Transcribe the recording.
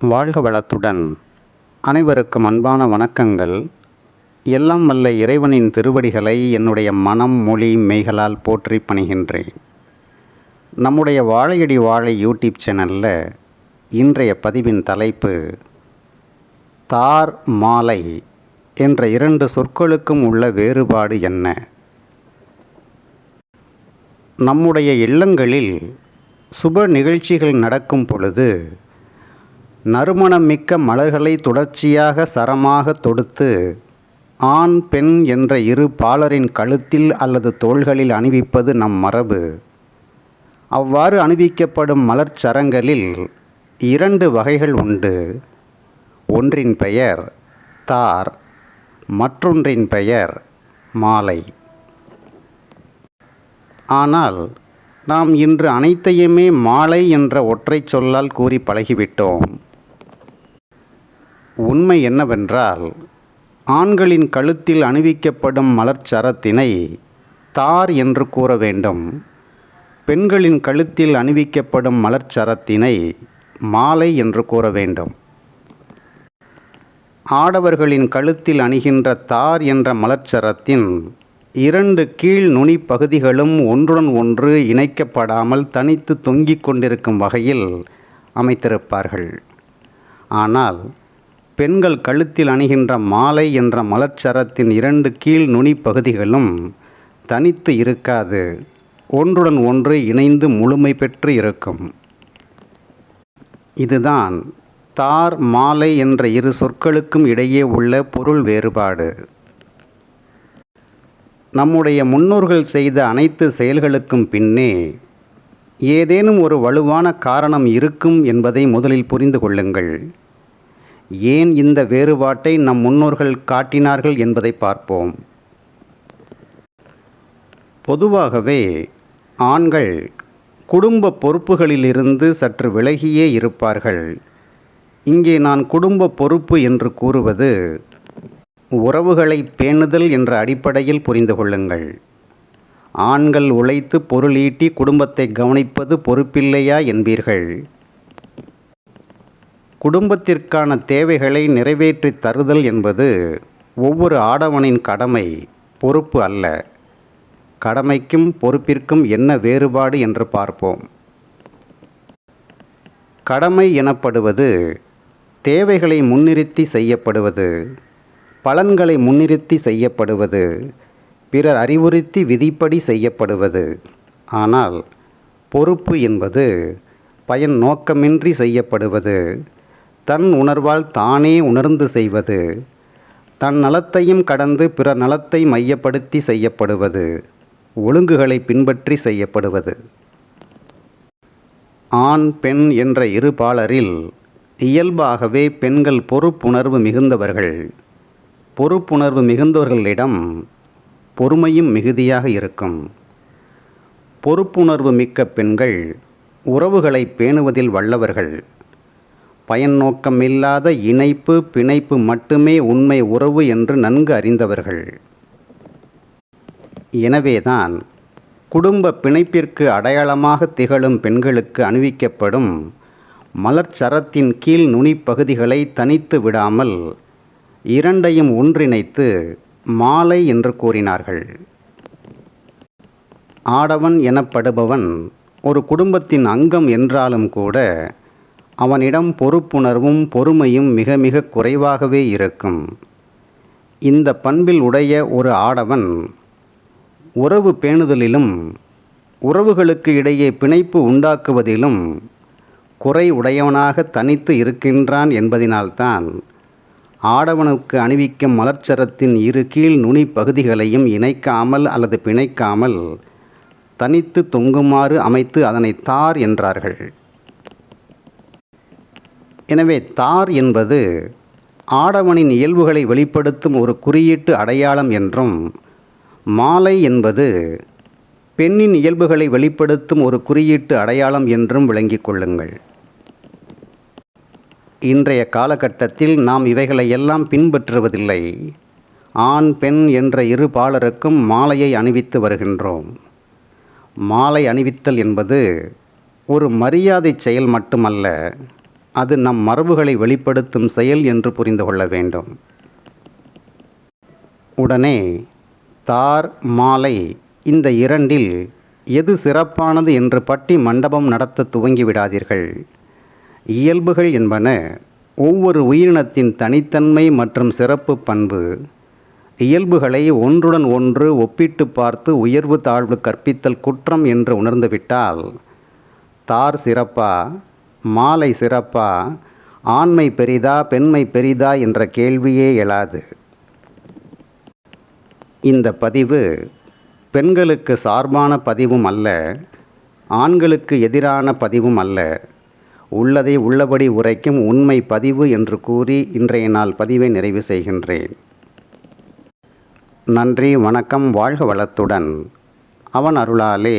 வாழ்க வளத்துடன் அனைவருக்கும் அன்பான வணக்கங்கள். எல்லாம் வல்ல இறைவனின் திருவடிகளை என்னுடைய மனம் மொழி மெய்களால் போற்றி பணிகின்றேன். நம்முடைய வாழையடி வாழை யூடியூப் சேனலில் இன்றைய பதிவின் தலைப்பு தார் மாலை என்ற இரண்டு சொற்களுக்கும் உள்ள வேறுபாடு என்ன? நம்முடைய இல்லங்களில் சுப நிகழ்ச்சிகள் நடக்கும் பொழுது நறுமணமிக்க மலர்களை தொடர்ச்சியாக சரமாக தொடுத்து ஆண் பெண் என்ற இரு பாலரின் கழுத்தில் அல்லது தோள்களில் அணிவிப்பது நம் மரபு. அவ்வாறு அணிவிக்கப்படும் மலர்ச் சரங்களில் இரண்டு வகைகள் உண்டு. ஒன்றின் பெயர் தார் மற்றொன்றின் பெயர் மாலை. ஆனால் நாம் இன்று அனைத்தையுமே மாலை என்ற ஒற்றைச் சொல்லால் கூறி பழகிவிட்டோம். உண்மை என்னவென்றால் ஆண்களின் கழுத்தில் அணிவிக்கப்படும் மலர்ச்சரத்தினை தார் என்று கூற வேண்டும். பெண்களின் கழுத்தில் அணிவிக்கப்படும் மலர்ச்சரத்தினை மாலை என்று கூற வேண்டும். ஆடவர்களின் கழுத்தில் அணிகின்ற தார் என்ற மலர்ச்சரத்தின் இரண்டு கீழ் நுனி பகுதிகளும் ஒன்றுடன் ஒன்று இணைக்கப்படாமல் தனித்து தொங்கிக் கொண்டிருக்கும் வகையில் அமைத்திருப்பார்கள். ஆனால் பெண்கள் கழுத்தில் அணிகின்ற மாலை என்ற மலர்ச்சரத்தின் இரண்டு கீழ் நுனி பகுதிகளும் தனித்து இருக்காது. ஒன்றுடன் ஒன்று இணைந்து முழுமை பெற்று இருக்கும். இதுதான் தார் மாலை என்ற இரு சொற்களுக்கும் இடையே உள்ள பொருள் வேறுபாடு. நம்முடைய முன்னோர்கள் செய்த அனைத்து செயல்களுக்கும் பின்னே ஏதேனும் ஒரு வலுவான காரணம் இருக்கும் என்பதை முதலில் புரிந்து கொள்ளுங்கள். ஏன் இந்த வேறுபாட்டை நம் முன்னோர்கள் காட்டினார்கள் என்பதை பார்ப்போம். பொதுவாகவே ஆண்கள் குடும்ப பொறுப்புகளிலிருந்து சற்று விலகியே இருப்பார்கள். இங்கே நான் குடும்ப பொறுப்பு என்று கூறுவது உறவுகளை பேணுதல் என்ற அடிப்படையில் புரிந்து கொள்ளுங்கள். ஆண்கள் உழைத்து பொருளீட்டி குடும்பத்தை கவனிப்பது பொறுப்பில்லையா என்பீர்கள். குடும்பத்திற்கான தேவைகளை நிறைவேற்றி தருதல் என்பது ஒவ்வொரு ஆடவனின் கடமை பொறுப்பு அல்ல. கடமைக்கும் பொறுப்பிற்கும் என்ன வேறுபாடு என்று பார்ப்போம். கடமை எனப்படுவது தேவைகளை முன்னிறுத்தி செய்யப்படுவது பலன்களை முன்னிறுத்தி செய்யப்படுவது பிறர் அறிவுறுத்தி விதிப்படி செய்யப்படுவது. ஆனால் பொறுப்பு என்பது பயன் நோக்கமின்றி செய்யப்படுவது தன் உணர்வால் தானே உணர்ந்து செய்வது. தன் நலத்தையும் கடந்து பிற நலத்தை மையப்படுத்தி செய்யப்படுவது. ஒழுங்குகளை பின்பற்றி செய்யப்படுவது. ஆண் பெண் என்ற இரு பாலரில் இயல்பாகவே பெண்கள் பொறுப்புணர்வு மிகுந்தவர்கள். பொறுப்புணர்வு மிகுந்தவர்களிடம் பொறுமையும் மிகுதியாக இருக்கும். பொறுப்புணர்வு மிக்க பெண்கள் உறவுகளை பேணுவதில் வல்லவர்கள். பயன் நோக்கமில்லாத இணைப்பு பிணைப்பு மட்டுமே உண்மை உறவு என்று நன்கு அறிந்தவர்கள். எனவேதான் குடும்ப பிணைப்பிற்கு அடையாளமாக திகழும் பெண்களுக்கு அணிவிக்கப்படும் மலர்ச்சரத்தின் கீழ் நுனி பகுதிகளை தனித்து விடாமல் இரண்டையும் ஒன்றிணைத்து மாலை என்று கூறினார்கள். ஆடவன் எனப்படுபவன் ஒரு குடும்பத்தின் அங்கம் என்றாலும் கூட அவனிடம் பொறுப்புணர்வும் பொறுமையும் மிக மிக குறைவாகவே இருக்கும். இந்த பண்பில் உடைய ஒரு ஆடவன் உறவு பேணுதலிலும் உறவுகளுக்கு இடையே பிணைப்பு உண்டாக்குவதிலும் குறை உடையவனாக தனித்து இருக்கின்றான் என்பதினால்தான் ஆடவனுக்கு அணிவிக்கும் மலர்ச்சரத்தின் இரு கீழ் நுனி பகுதிகளையும் இணைக்காமல் அல்லது பிணைக்காமல் தனித்து தொங்குமாறு அமைத்து அதனை தார் என்றார்கள். எனவே தார் என்பது ஆடவனின் இயல்புகளை வெளிப்படுத்தும் ஒரு குறியீட்டு அடையாளம் என்றும் மாலை என்பது பெண்ணின் இயல்புகளை வெளிப்படுத்தும் ஒரு குறியீட்டு அடையாளம் என்றும் விளங்கிக் கொள்ளுங்கள். இன்றைய காலகட்டத்தில் நாம் இவைகளை எல்லாம் பின்பற்றுவதில்லை. ஆண் பெண் என்ற இரு பாலருக்கும் மாலையை அணிவித்து வருகின்றோம். மாலை அணிவித்தல் என்பது ஒரு மரியாதை செயல் மட்டுமல்ல அது நம் மரபுகளை வெளிப்படுத்தும் செயல் என்று புரிந்து கொள்ள வேண்டும். உடனே தார் மாலை இந்த இரண்டில் எது சிறப்பானது என்று பட்டி மண்டபம் நடத்த துவங்கிவிடாதீர்கள் இயல்புகள் என்பன ஒவ்வொரு உயிரினத்தின் தனித்தன்மை மற்றும் சிறப்பு பண்பு. இயல்புகளை ஒன்றுடன் ஒன்று ஒப்பிட்டு பார்த்து உயர்வு தாழ்வு கற்பித்தல் குற்றம் என்று உணர்ந்துவிட்டால் தார் சிறப்பா? மாலை சிறப்பா? ஆண்மை பெரிதா பெண்மை பெரிதா என்ற கேள்வியே எழாது. இந்த பதிவு பெண்களுக்கு சார்பான பதிவும் அல்ல ஆண்களுக்கு எதிரான பதிவும் அல்ல. உள்ளதை உள்ளபடி உரைக்கும் உண்மை பதிவு என்று கூறி இன்றைய நாள் பதிவை நிறைவு செய்கின்றேன். நன்றி வணக்கம் வாழ்க வளத்துடன். அவன் அருளாலே